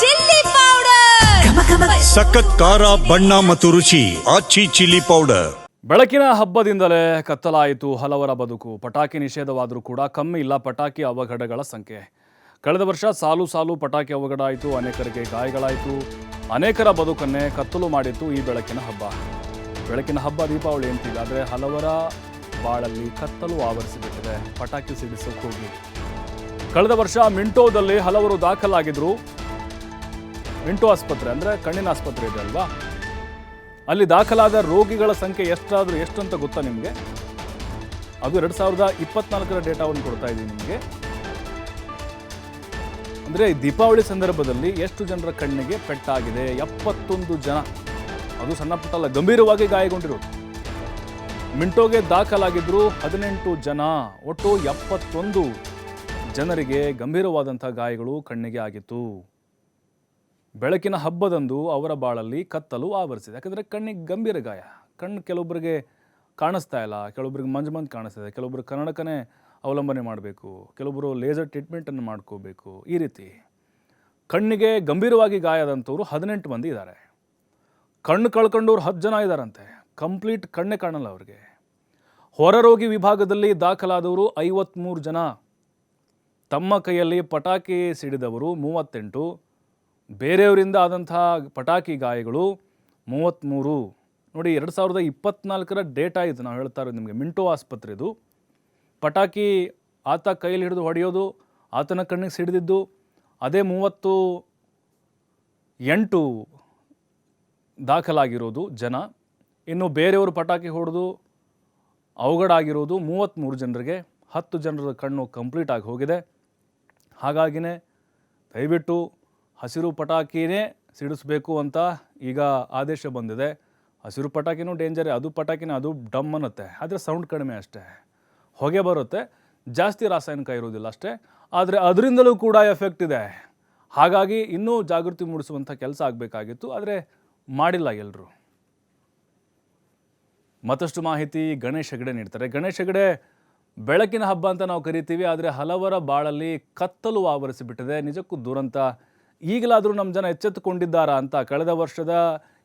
Chilli powder. ಸಖತ್ ಖಾರ ಬಣ್ಣ ಮತ್ತು ರುಚಿ ಆಚಿ ಚಿಲ್ಲಿ ಪೌಡರ್. ಬೆಳಕಿನ ಹಬ್ಬದಿಂದಲೇ ಕತ್ತಲಾಯಿತು ಹಲವರ ಬದುಕು. ಪಟಾಕಿ ನಿಷೇಧವಾದರೂ ಕೂಡ ಕಮ್ಮಿ ಇಲ್ಲ ಪಟಾಕಿ ಅವಘಡಗಳ ಸಂಖ್ಯೆ. ಕಳೆದ ವರ್ಷ ಸಾಲು ಸಾಲು ಪಟಾಕಿ ಅವಘಡ ಆಯಿತು ಅನೇಕರಿಗೆ ಗಾಯಗಳಾಯಿತು. ಅನೇಕರ ಬದುಕನ್ನೇ ಕತ್ತಲು ಮಾಡಿತ್ತು ಈ ಬೆಳಕಿನ ಹಬ್ಬ. ಬೆಳಕಿನ ಹಬ್ಬ ದೀಪಾವಳಿ ಅಂತೀಗಾದರೆ ಹಲವರ ಬಾಳಲ್ಲಿ ಕತ್ತಲು ಆವರಿಸಿಬಿಟ್ಟಿದೆ. ಪಟಾಕಿ ಸಿಡಿಸೋಕೆ ಹೋಗಿ. ಕಳೆದ ವರ್ಷ ಮಿಂಟೋದಲ್ಲಿ ಹಲವರು ದಾಖಲಾಗಿದ್ರು. ಮಿಂಟೋ ಆಸ್ಪತ್ರೆ, ಅಂದರೆ ಕಣ್ಣಿನ ಆಸ್ಪತ್ರೆ ಇದೆ ಅಲ್ವಾ? ಅಲ್ಲಿ ದಾಖಲಾದ ರೋಗಿಗಳ ಸಂಖ್ಯೆ ಎಷ್ಟಾದರೂ ಎಷ್ಟು ಅಂತ ಗೊತ್ತಾ ನಿಮಗೆ? ಅದು ಎರಡು ಸಾವಿರದ ಇಪ್ಪತ್ನಾಲ್ಕರ ಡೇಟಾವನ್ನು ಕೊಡ್ತಾ ಇದ್ದೀನಿ ನಿಮಗೆ. ಅಂದರೆ ದೀಪಾವಳಿ ಸಂದರ್ಭದಲ್ಲಿ ಎಷ್ಟು ಜನರ ಕಣ್ಣಿಗೆ ಪೆಟ್ಟಾಗಿದೆ? ಎಪ್ಪತ್ತೊಂದು ಜನ. ಅದು ಸಣ್ಣ ಪುಟ್ಟಲ್ಲ ಗಂಭೀರವಾಗಿ ಗಾಯಗೊಂಡಿರೋದು ಮಿಂಟೋಗೆ ದಾಖಲಾಗಿದ್ರು ಹದಿನೆಂಟು ಜನ. ಒಟ್ಟು ಎಪ್ಪತ್ತೊಂದು ಜನರಿಗೆ ಗಂಭೀರವಾದಂಥ ಗಾಯಗಳು ಕಣ್ಣಿಗೆ ಆಗಿತ್ತು. ಬೆಳಕಿನ ಹಬ್ಬದಂದು ಅವರ ಬಾಳಲ್ಲಿ ಕತ್ತಲು ಆವರಿಸಿದೆ. ಯಾಕಂದರೆ ಕಣ್ಣಿಗೆ ಗಂಭೀರ ಗಾಯ. ಕಣ್ಣು ಕೆಲವೊಬ್ಬರಿಗೆ ಕಾಣಿಸ್ತಾ ಇಲ್ಲ ಕೆಲವೊಬ್ಬರಿಗೆ ಮಂಜು ಮಂಜು ಕಾಣಿಸ್ತಿದೆ ಕೆಲವೊಬ್ಬರು ಕನ್ನಡಕನೇ ಅವಲಂಬನೆ ಮಾಡಬೇಕು ಕೆಲವೊಬ್ಬರು ಲೇಸರ್ ಟ್ರೀಟ್ಮೆಂಟನ್ನು ಮಾಡ್ಕೋಬೇಕು. ಈ ರೀತಿ ಕಣ್ಣಿಗೆ ಗಂಭೀರವಾಗಿ ಗಾಯದಂಥವ್ರು ಹದಿನೆಂಟು ಮಂದಿ ಇದ್ದಾರೆ. ಕಣ್ಣು ಕಳ್ಕೊಂಡವ್ರು ಹತ್ತು ಜನ ಇದ್ದಾರಂತೆ. ಕಂಪ್ಲೀಟ್ ಕಣ್ಣೇ ಕಾಣಲ್ಲ ಅವ್ರಿಗೆ. ಹೊರರೋಗಿ ವಿಭಾಗದಲ್ಲಿ ದಾಖಲಾದವರು ಐವತ್ತ್ಮೂರು ಜನ. ತಮ್ಮ ಕೈಯಲ್ಲಿ ಪಟಾಕಿ ಸಿಡಿದವರು ಮೂವತ್ತೆಂಟು. ಬೇರೆಯವರಿಂದ ಆದಂತಹ ಪಟಾಕಿ ಗಾಯಗಳು ಮೂವತ್ತ್ಮೂರು. ನೋಡಿ, ಎರಡು ಸಾವಿರದ ಇಪ್ಪತ್ನಾಲ್ಕರ ಡೇಟಾ ಇದು ನಾವು ಹೇಳ್ತಾ ಇರೋದು ನಿಮಗೆ, ಮಿಂಟೋ ಆಸ್ಪತ್ರೆದು ಪಟಾಕಿ ಆತ ಕೈಯಲ್ಲಿ ಹಿಡಿದು ಹೊಡೆಯೋದು, ಆತನ ಕಣ್ಣಿಗೆ ಸಿಡಿದಿದ್ದು, ಅದೇ ಮೂವತ್ತು ಎಂಟು ದಾಖಲಾಗಿರೋದು ಜನ. ಇನ್ನು ಬೇರೆಯವರು ಪಟಾಕಿ ಹೊಡೆದು ಅವಘಡ ಆಗಿರೋದು ಮೂವತ್ತ್ಮೂರು ಜನರಿಗೆ, ಹತ್ತು ಜನರ ಕಣ್ಣು ಕಂಪ್ಲೀಟ್ ಆಗಿ ಹೋಗಿದೆ. ಹಾಗಾಗಿನೇ ದಯವಿಟ್ಟು ಹಸಿರು ಪಟಾಕಿನೇ ಸಿಡಿಸ್ಬೇಕು ಅಂತ ಈಗ ಆದೇಶ ಬಂದಿದೆ. ಹಸಿರು ಪಟಾಕಿನೂ ಡೇಂಜರೇ, ಅದು ಪಟಾಕಿನೇ ಅದು ಡಮ್ ಅನ್ನತ್ತೆ. ಆದರೆ ಸೌಂಡ್ ಕಡಿಮೆ ಅಷ್ಟೇ. ಹೊಗೆ ಬರುತ್ತೆ, ಜಾಸ್ತಿ ರಾಸಾಯನಿಕ ಇರೋದಿಲ್ಲ ಅಷ್ಟೇ. ಆದರೆ ಅದರಿಂದಲೂ ಕೂಡ ಎಫೆಕ್ಟ್ ಇದೆ. ಹಾಗಾಗಿ ಇನ್ನೂ ಜಾಗೃತಿ ಮೂಡಿಸುವಂಥ ಕೆಲಸ ಆಗಬೇಕಾಗಿತ್ತು, ಆದರೆ ಮಾಡಿಲ್ಲ ಎಲ್ಲರೂ ಮತ್ತಷ್ಟು ಮಾಹಿತಿ ಗಣೇಶ ಹೆಗಡೆ ನೀಡ್ತಾರೆ. ಗಣೇಶ ಹೆಗಡೆ, ಬೆಳಕಿನ ಹಬ್ಬ ಅಂತ ನಾವು ಕರಿತೀವಿ, ಆದರೆ ಹಲವರ ಬಾಳಲ್ಲಿ ಕತ್ತಲು ಆವರಿಸಿಬಿಟ್ಟಿದೆ. ನಿಜಕ್ಕೂ ದುರಂತ ಈಗಲಾದರೂ ನಮ್ಮ ಜನ ಎಚ್ಚೆತ್ತುಕೊಂಡಿದ್ದಾರಾ ಅಂತ ಕಳೆದ ವರ್ಷದ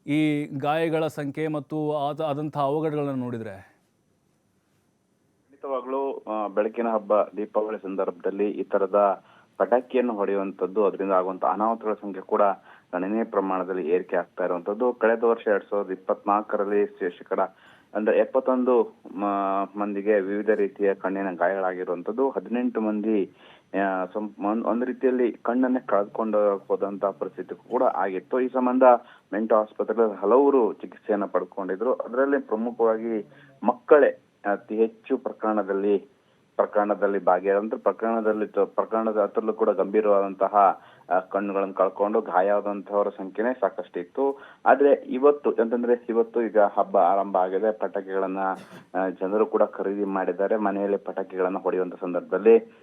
ಈ ಗಾಯಗಳ ಸಂಖ್ಯೆ ಮತ್ತು ಆದ ಆದಂಥ ಅವಘಡಗಳನ್ನು ನೋಡಿದರೆ? ಖಂಡಿತವಾಗ್ಲೂ ಬೆಳಕಿನ ಹಬ್ಬ, ದೀಪಾವಳಿ ಸಂದರ್ಭದಲ್ಲಿ ಈ ತರದ ಪಟಾಕಿಯನ್ನು ಹೊಡೆಯುವಂಥದ್ದು, ಅದರಿಂದ ಆಗುವಂತಹ ಅನಾಹುತಗಳ ಸಂಖ್ಯೆ ಕೂಡ ಗಣನೀಯ ಪ್ರಮಾಣದಲ್ಲಿ ಏರಿಕೆ ಆಗ್ತಾ ಇರುವಂತದ್ದು ಕಳೆದ ವರ್ಷ ಎರಡ್ ಸಾವಿರದ ಇಪ್ಪತ್ನಾಲ್ಕರಲ್ಲಿ ಶೇಕಡ ಅಂದ್ರೆ ಎಪ್ಪತ್ತೊಂದು ಮಂದಿಗೆ ವಿವಿಧ ರೀತಿಯ ಕಣ್ಣಿನ ಗಾಯಗಳಾಗಿರುವಂತದ್ದು ಹದಿನೆಂಟು ಮಂದಿ ಒಂದ್- ರೀತಿಯಲ್ಲಿ ಕಣ್ಣನ್ನೇ ಕಳೆದುಕೊಂಡು ಹೋದಂತ ಪರಿಸ್ಥಿತಿ ಕೂಡ ಆಗಿತ್ತು. ಈ ಸಂಬಂಧ ಮೆಂಟೋ ಆಸ್ಪತ್ರೆಯಲ್ಲಿ ಹಲವರು ಚಿಕಿತ್ಸೆಯನ್ನ ಪಡ್ಕೊಂಡಿದ್ರು. ಅದರಲ್ಲಿ ಪ್ರಮುಖವಾಗಿ ಮಕ್ಕಳೇ ಅತಿ ಹೆಚ್ಚು ಪ್ರಕರಣದಲ್ಲಿ ಪ್ರಕರಣದಲ್ಲಿ ಭಾಗಿಯಾದಂತ ಪ್ರಕರಣದಲ್ಲಿ ಪ್ರಕರಣದ ಹತ್ರಲ್ಲೂ ಕೂಡ ಗಂಭೀರವಾದಂತಹ ಕಣ್ಣುಗಳನ್ನು ಕಳ್ಕೊಂಡು ಗಾಯ ಆದಂತಹವರ ಸಂಖ್ಯೆನೇ ಸಾಕಷ್ಟು ಇತ್ತು. ಆದ್ರೆ ಇವತ್ತು ಅಂತಂದ್ರೆ ಇವತ್ತು ಈಗ ಹಬ್ಬ ಆರಂಭ ಆಗಿದೆ. ಪಟಾಕಿಗಳನ್ನ ಜನರು ಕೂಡ ಖರೀದಿ ಮಾಡಿದ್ದಾರೆ. ಮನೆಯಲ್ಲಿ ಪಟಾಕಿಗಳನ್ನ ಹೊಡೆಯುವಂತ ಸಂದರ್ಭದಲ್ಲಿ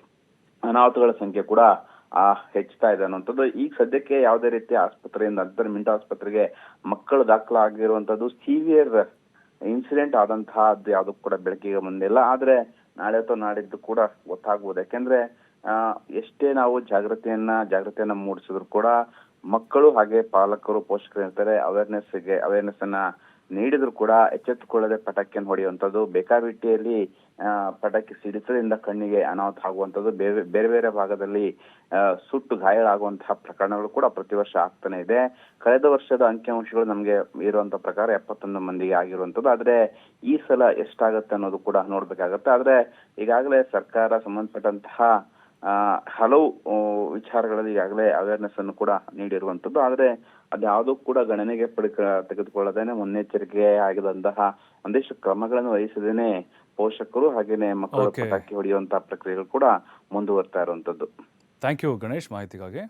ಅನಾಹುತಗಳ ಸಂಖ್ಯೆ ಕೂಡ, ಆ, ಹೆಚ್ಚುತ್ತಾ ಇದೆ ಅನ್ನುವಂಥದ್ದು. ಈಗ ಸದ್ಯಕ್ಕೆ ಯಾವುದೇ ರೀತಿಯ ಆಸ್ಪತ್ರೆಯಿಂದ ಅಂತರ್ ಮಿಂಟೋ ಆಸ್ಪತ್ರೆಗೆ ಮಕ್ಕಳು ದಾಖಲಾಗಿರುವಂತದ್ದು ಸಿವಿಯರ್ ಇನ್ಸಿಡೆಂಟ್ ಆದಂತಹದ್ದು ಯಾವ್ದು ಕೂಡ ಬೆಳಕಿಗೆ ಬಂದಿಲ್ಲ. ಆದ್ರೆ ನಾಳೆ ಅಥವಾ ನಾಡಿದ್ದು ಕೂಡ ಗೊತ್ತಾಗ್ಬೋದು. ಯಾಕೆಂದ್ರೆ ಎಷ್ಟೇ ನಾವು ಜಾಗೃತಿಯನ್ನ ಜಾಗೃತಿಯನ್ನ ಮೂಡಿಸಿದ್ರು ಕೂಡ ಮಕ್ಕಳು ಹಾಗೆ ಪಾಲಕರು ಪೋಷಕರು ಇರ್ತಾರೆ ಅವೇರ್ನೆಸ್ಗೆ ಅವೇರ್ನೆಸ್ ಅನ್ನ ನೀಡಿದ್ರು ಕೂಡ ಎಚ್ಚೆತ್ತುಕೊಳ್ಳದೆ ಪಟಾಕಿಯನ್ನು ಹೊಡೆಯುವಂಥದ್ದು ಬೇಕಾಬಿಟ್ಟಿಯಲ್ಲಿ ಪಟಾಕಿ ಸಿಡಿತದಿಂದ ಕಣ್ಣಿಗೆ ಅನಾಹುತ ಆಗುವಂಥದ್ದು, ಬೇರೆ ಬೇರೆ ಬೇರೆ ಭಾಗದಲ್ಲಿ ಸುಟ್ಟು ಗಾಯಗಳಾಗುವಂತಹ ಪ್ರಕರಣಗಳು ಕೂಡ ಪ್ರತಿ ವರ್ಷ ಆಗ್ತಾನೆ ಇದೆ. ಕಳೆದ ವರ್ಷದ ಅಂಕಿಅಂಶಗಳು ನಮಗೆ ಇರುವಂತ ಪ್ರಕಾರ ಎಪ್ಪತ್ತೊಂದು ಮಂದಿಗೆ ಆಗಿರುವಂಥದ್ದು. ಆದ್ರೆ ಈ ಸಲ ಎಷ್ಟಾಗತ್ತೆ ಅನ್ನೋದು ಕೂಡ ನೋಡ್ಬೇಕಾಗತ್ತೆ. ಆದ್ರೆ ಈಗಾಗಲೇ ಸರ್ಕಾರ ಸಂಬಂಧಪಟ್ಟಂತಹ ಹಲವು ವಿಚಾರಗಳಲ್ಲಿ ಈಗಾಗಲೇ ಅವೇರ್ನೆಸ್ ಅನ್ನು ಕೂಡ ನೀಡಿರುವಂತದ್ದು ಆದ್ರೆ ಅದ್ಯಾವುದೂ ಕೂಡ ಗಣನೆಗೆ ಪಡಿಕ ತೆಗೆದುಕೊಳ್ಳದೇನೆ ಮುನ್ನೆಚ್ಚರಿಕೆ ಆಗಿದಂತಹ ಒಂದಿಷ್ಟು ಕ್ರಮಗಳನ್ನು ವಹಿಸದೇನೆ ಪೋಷಕರು ಹಾಗೇನೆ ಮಕ್ಕಳು. ಪಟಾಕಿ ಹೊಡೆಯುವಂತಹ ಪ್ರಕ್ರಿಯೆಗಳು ಕೂಡ ಮುಂದುವರ್ತಾ ಇರುವಂತದ್ದು ಥ್ಯಾಂಕ್ ಯು ಗಣೇಶ್ ಮಾಹಿತಿಗಾಗಿ.